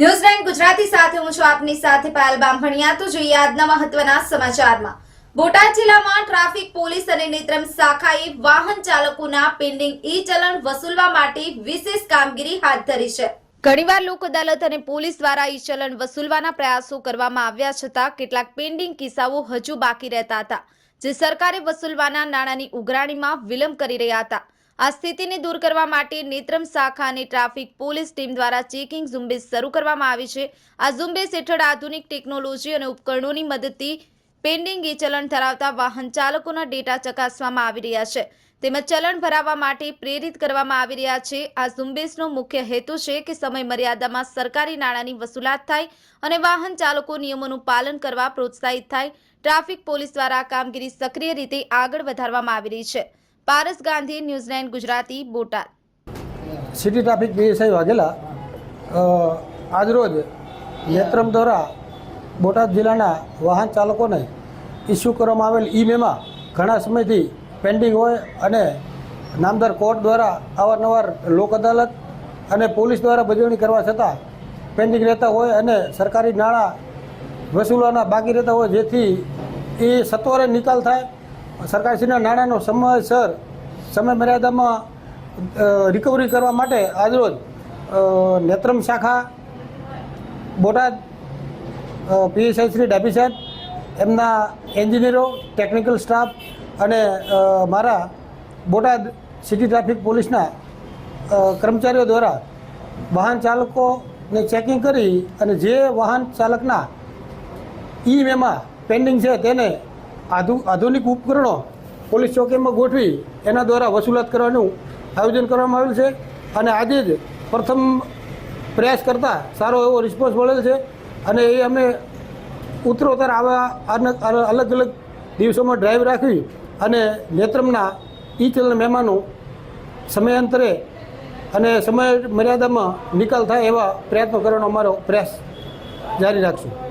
News nine Gujarati સાથે હું છું આપની સાથે પાયલ બામભણિયા. તો જોઈએ આજના મહત્વના સમાચારમાં. બોટાદ જિલ્લામાં ટ્રાફિક પોલીસ અને નેત્રમ શાખાએ વાહન ચાલકોના પેન્ડિંગ ઈ ચલણ વસૂલવા માટે વિશેષ કામગીરી હાથ ધરી છે. ઘણીવાર લોક અદાલત અને પોલીસ દ્વારા ઈ ચલણ વસૂલવાના પ્રયાસો કરવામાં આવ્યા છતાં કેટલાક પેન્ડિંગ કિસ્સાઓ હજુ બાકી રહેતા હતા, જે સરકારે વસૂલવાના નાણાંની ઉઘરાણીમાં વિલંબ કરી રહ્યા હતા. આ સ્થિતિને દૂર કરવા માટે નેત્રમ શાખા અને ટ્રાફિક પોલીસ ટીમ દ્વારા ચેકિંગ ઝુંબેશ શરૂ કરવામાં આવી છે. આ ઝુંબેશ હેઠળ આધુનિક ટેકનોલોજી અને ઉપકરણોની મદદથી પેન્ડિંગ ઈ ચલણ ધરાવતા વાહન ચાલકોના ડેટા ચકાસવામાં આવી રહ્યા છે. તેમજ ચલણ ભરાવવા માટે પ્રેરિત કરવામાં આવી રહ્યા છે. આ ઝુંબેશનો મુખ્ય હેતુ છે કે સમય મર્યાદામાં સરકારી નાણાંની વસૂલાત થાય અને વાહન ચાલકો નિયમોનું પાલન કરવા પ્રોત્સાહિત થાય. ટ્રાફિક પોલીસ દ્વારા કામગીરી સક્રિય રીતે આગળ વધારવામાં આવી રહી છે. Paras Gandhi news nine Gujarati, Botad. City traffic PSI Vaghela આજરોજ નેત્રમ દ્વારા બોટાદ જિલ્લાના વાહન ચાલકોને ઇસ્યુ કરવામાં આવેલ ઈ મેમાં ઘણા સમયથી પેન્ડિંગ હોય અને નામદાર કોર્ટ દ્વારા અવારનવાર લોક અદાલત અને પોલીસ દ્વારા બજવણી કરવા છતાં પેન્ડિંગ રહેતા હોય અને સરકારી નાણાં વસૂલવાના બાકી રહેતા હોય, જેથી એ સત્વરે નિકાલ થાય. સરકારશ્રીના નાણાંનો સમયસર સમય મર્યાદામાં રિકવરી કરવા માટે આજરોજ નેત્રમ શાખા, બોટાદ પીએસઆઈ શ્રી ડાભી સાહેબ, એમના એન્જિનિયરો ટેકનિકલ સ્ટાફ અને મારા બોટાદ સિટી ટ્રાફિક પોલીસના કર્મચારીઓ દ્વારા વાહન ચાલકોને ચેકિંગ કરી અને જે વાહન ચાલકના ઈ વેમાં પેન્ડિંગ છે તેને આધુ, આધુનિક ઉપકરણો પોલીસ ચોકીમાં ગોઠવી એના દ્વારા વસૂલાત કરવાનું આયોજન કરવામાં આવેલ છે અને આજે જ પ્રથમ પ્રયાસ કરતાં સારો એવો રિસ્પોન્સ મળેલ છે અને એ અમે ઉત્તરોત્તર આવા અલગ અલગ દિવસોમાં ડ્રાઈવ રાખવી અને નેત્રમના ઈ ચલણ મહેમાનો સમયાંતરે અને સમય મર્યાદામાં નિકાલ થાય એવા પ્રયત્નો કરવાનો અમારો પ્રયાસ જારી રાખશું.